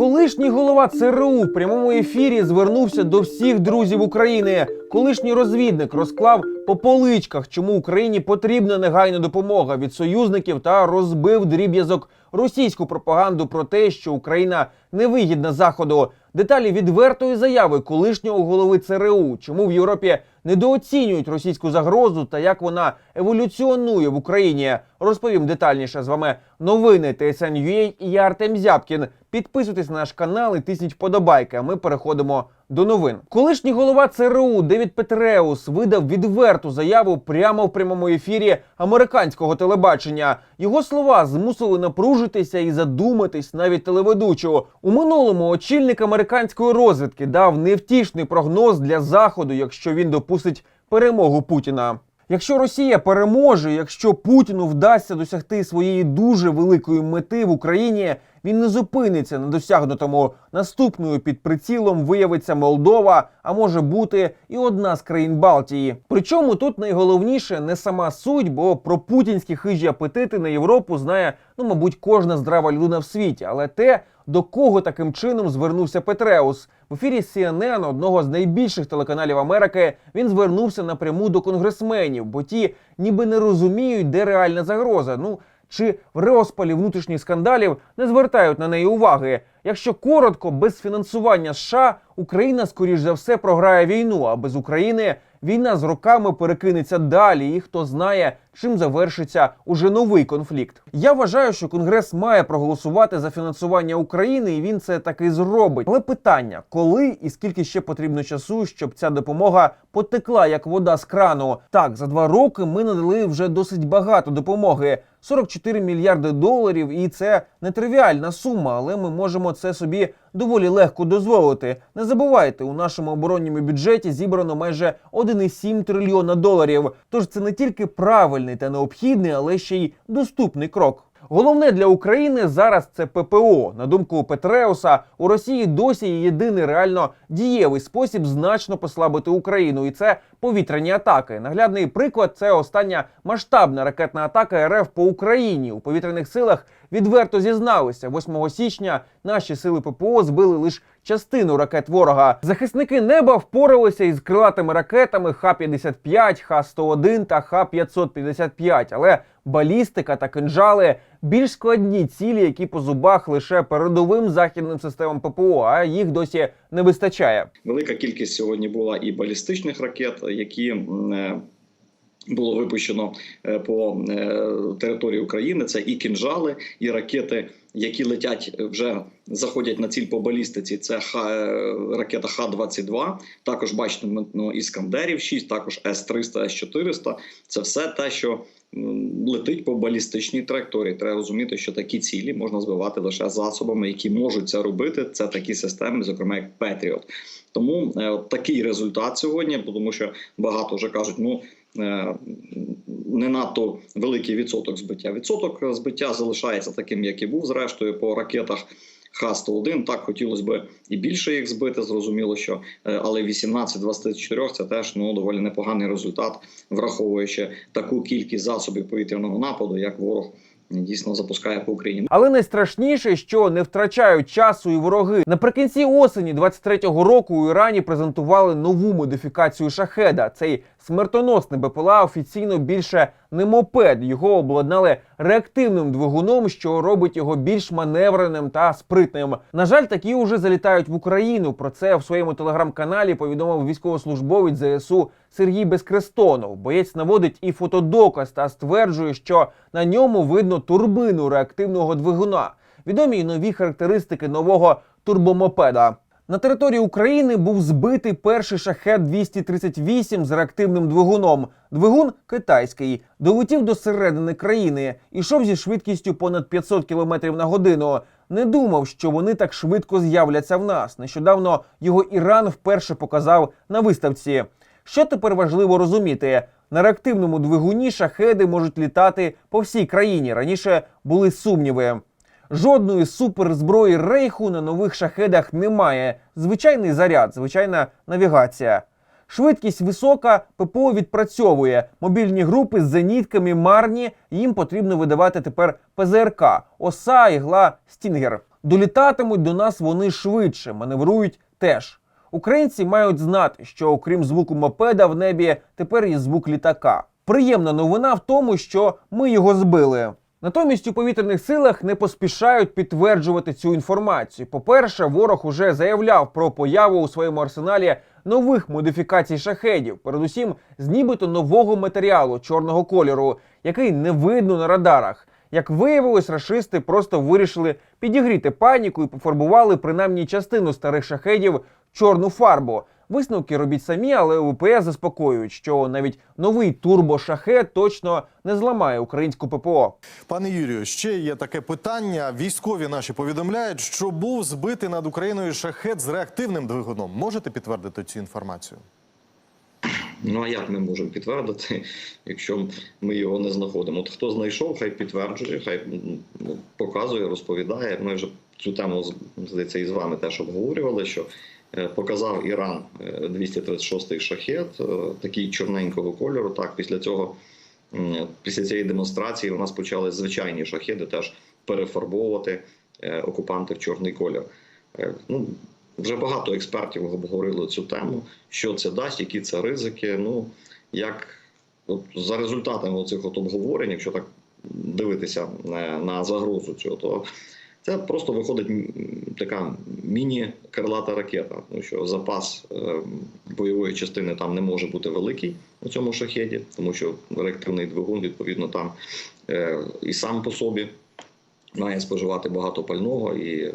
Колишній голова ЦРУ в прямому ефірі звернувся до всіх друзів України. Колишній розвідник розклав по поличках, чому Україні потрібна негайна допомога від союзників та розбив дріб'язок російську пропаганду про те, що Україна невигідна заходу. Деталі відвертої заяви колишнього голови ЦРУ, чому в Європі недооцінюють російську загрозу та як вона еволюціонує в Україні. Розповім детальніше з вами новини TSN.ua і я Артем Зябкін. Підписуйтесь на наш канал і тисніть вподобайки. Ми переходимо до новин. Колишній голова ЦРУ Девід Петреус видав відверту заяву прямо в прямому ефірі американського телебачення. Його слова змусили напружитися і задуматись навіть телеведучу. У минулому очільник американської розвідки дав невтішний прогноз для заходу, якщо він допустить перемогу Путіна. Якщо Росія переможе, якщо Путіну вдасться досягти своєї дуже великої мети в Україні, він не зупиниться на досягнутому. Наступною під прицілом виявиться Молдова, а може бути і одна з країн Балтії. Причому тут найголовніше не сама суть, бо про путінські хижі апетити на Європу знає, ну мабуть, кожна здрава людина в світі, але те, до кого таким чином звернувся Петреус. В ефірі CNN, одного з найбільших телеканалів Америки, він звернувся напряму до конгресменів, бо ті ніби не розуміють, де реальна загроза. Ну чи в розпалі внутрішніх скандалів не звертають на неї уваги. Якщо коротко, без фінансування США Україна, скоріш за все, програє війну, а без України війна з роками перекинеться далі, і хто знає, чим завершиться уже новий конфлікт. Я вважаю, що Конгрес має проголосувати за фінансування України, і він це таки зробить. Але питання, коли і скільки ще потрібно часу, щоб ця допомога потекла як вода з крану. Так, за два роки ми надали вже досить багато допомоги. 44 мільярди доларів, і це нетривіальна сума, але ми можемо це собі доволі легко дозволити. Не забувайте, у нашому оборонному бюджеті зібрано майже 1,7 трильйона доларів. Тож це не тільки правильний та необхідний, але ще й доступний крок. Головне для України зараз це ППО. На думку Петреуса, у Росії досі єдиний реально дієвий спосіб значно послабити Україну, і це повітряні атаки. Наглядний приклад це остання масштабна ракетна атака РФ по Україні. У повітряних силах відверто зізналися. 8 січня наші сили ППО збили лише частину ракет ворога. Захисники неба впоралися із крилатими ракетами Х-55, Х-101 та Х-555, але балістика та кинжали більш складні цілі, які по зубах лише передовим західним системам ППО, а їх досі не вистачає. Велика кількість сьогодні була і балістичних ракет, які е, було випущено е, по е, території України. Це і кінжали, і ракети, які летять вже заходять на ціль по балістиці. Це ракета Х-22. Також бачите, ну, іскандерів 6, також С-300, С-400. Це все те, що летить по балістичній траєкторії. Треба розуміти, що такі цілі можна збивати лише засобами, які можуть це робити. Це такі системи, зокрема як Петріот. Тому е, от такий результат сьогодні, тому що багато вже кажуть, ну. е, Не надто великий відсоток збиття. Відсоток збиття залишається таким, як і був зрештою по ракетах Х-101. Так хотілося б і більше їх збити. Зрозуміло, що е, але 18-24 – це теж ну доволі непоганий результат, враховуючи таку кількість засобів повітряного нападу, як ворог дійсно запускає по Україні. Але найстрашніше, що не втрачають часу і вороги. Наприкінці осені 23-го року у Ірані презентували нову модифікацію шахеда. Цей смертоносний БПЛА офіційно більше не мопед. Його обладнали реактивним двигуном, що робить його більш маневреним та спритним. На жаль, такі уже залітають в Україну. Про це в своєму телеграм-каналі повідомив військовослужбовець ЗСУ Сергій Безкрестонов. Боєць наводить і фотодоказ та стверджує, що на ньому видно турбину реактивного двигуна. Відомі й нові характеристики нового турбомопеда. На території України був збитий перший шахет 238 з реактивним двигуном. Двигун китайський долетів до середини країни, ішов зі швидкістю понад 500 км на годину. Не думав, що вони так швидко з'являться в нас. Нещодавно його Іран вперше показав на виставці. Що тепер важливо розуміти? На реактивному двигуні шахеди можуть літати по всій країні. Раніше були сумніви. Жодної суперзброї рейху на нових шахедах немає. Звичайний заряд, звичайна навігація. Швидкість висока, ППО відпрацьовує. Мобільні групи з зенітками марні. Їм потрібно видавати тепер ПЗРК, оса, ігла, стінгер. Долітатимуть до нас вони швидше, маневрують теж. Українці мають знати, що окрім звуку мопеда в небі тепер є звук літака. Приємна новина в тому, що ми його збили. Натомість у повітряних силах не поспішають підтверджувати цю інформацію. По-перше, ворог уже заявляв про появу у своєму арсеналі нових модифікацій шахедів, передусім з нібито нового матеріалу чорного кольору, який не видно на радарах. Як виявилось, рашисти просто вирішили підігріти паніку і пофарбували принаймні частину старих шахедів чорну фарбу. Висновки робіть самі, але УПС заспокоюють, що навіть новий турбошахет точно не зламає українську ППО. Пане Юрію, ще є таке питання. Військові наші повідомляють, що був збитий над Україною шахет з реактивним двигуном. Можете підтвердити цю інформацію? Ну а як ми можемо підтвердити, якщо ми його не знаходимо? От хто знайшов, хай підтверджує, хай ну, показує, розповідає. Ми вже цю тему здається і з вами теж обговорювали. Що показав Іран е, 236-й шахет, е, такий чорненького кольору. Так, після цього, після цієї демонстрації, у нас почали звичайні шахеди теж перефарбовувати е, окупанти в чорний колір. Е, Ну, вже багато експертів обговорили цю тему, що це дасть, які це ризики. Ну як от за результатами цих обговорень, якщо так дивитися на загрозу цього, то це просто виходить така міні-крилата ракета, тому що запас е, бойової частини там не може бути великий у цьому шахеді, тому що реактивний двигун відповідно там е, і сам по собі має споживати багато пального і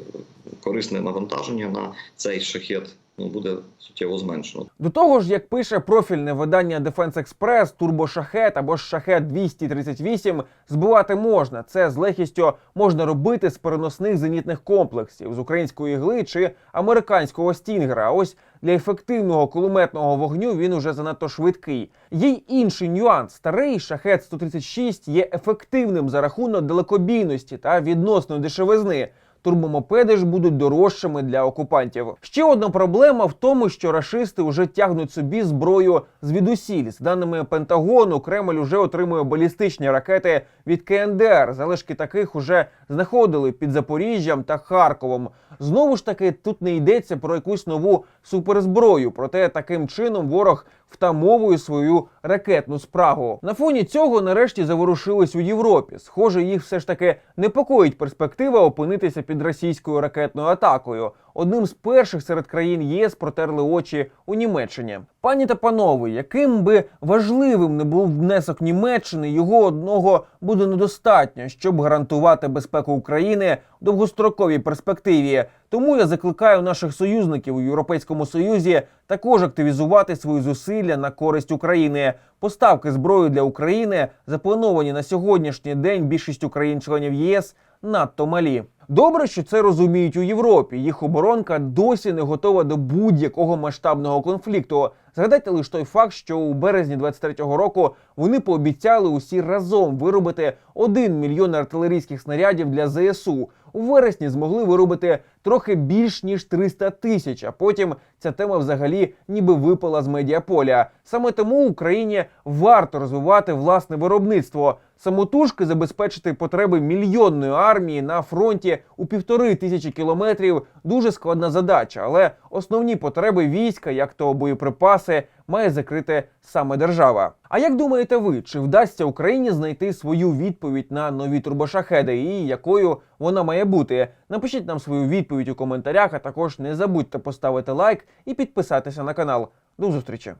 корисне навантаження на цей шахет ну, буде суттєво зменшено. До того ж, як пише профільне видання Defense Express, турбошахет або ж шахет 238 збивати можна. Це з легкістю можна робити з переносних зенітних комплексів з української ігли чи американського стінгера. Ось для ефективного кулеметного вогню він уже занадто швидкий. Є й інший нюанс: старий шахет 136 є ефективним за рахунок далекобійності та відносної дешевизни. Турбомопеди ж будуть дорожчими для окупантів. Ще одна проблема в тому, що рашисти вже тягнуть собі зброю звідусіль. З даними Пентагону, Кремль уже отримує балістичні ракети від КНДР. Залишки таких уже знаходили під Запоріжжям та Харковом. Знову ж таки, тут не йдеться про якусь нову суперзброю, проте таким чином ворог втамовує свою ракетну спрагу. На фоні цього нарешті заворушились у Європі. Схоже, їх все ж таки непокоїть перспектива опинитися під російською ракетною атакою. Одним з перших серед країн ЄС протерли очі у Німеччині. Пані та панове, яким би важливим не був внесок Німеччини, його одного буде недостатньо, щоб гарантувати безпеку України в довгостроковій перспективі. Тому я закликаю наших союзників у Європейському Союзі також активізувати свої зусилля на користь України. Поставки зброї для України заплановані на сьогоднішній день більшістю країн-членів ЄС надто малі. Добре, що це розуміють у Європі. Їх оборонка досі не готова до будь-якого масштабного конфлікту. Згадайте лише той факт, що у березні 23-го року вони пообіцяли усі разом виробити 1 мільйон артилерійських снарядів для ЗСУ. У вересні змогли виробити трохи більш ніж 300 тисяч. А потім ця тема взагалі ніби випала з медіаполя. Саме тому Україні варто розвивати власне виробництво. Самотужки забезпечити потреби мільйонної армії на фронті у півтори тисячі кілометрів дуже складна задача, але основні потреби війська, як то боєприпаси, має закрити саме держава. А як думаєте ви, чи вдасться Україні знайти свою відповідь на нові турбошахеди і якою вона має бути? Напишіть нам свою відповідь у коментарях, а також не забудьте поставити лайк і підписатися на канал. До зустрічі!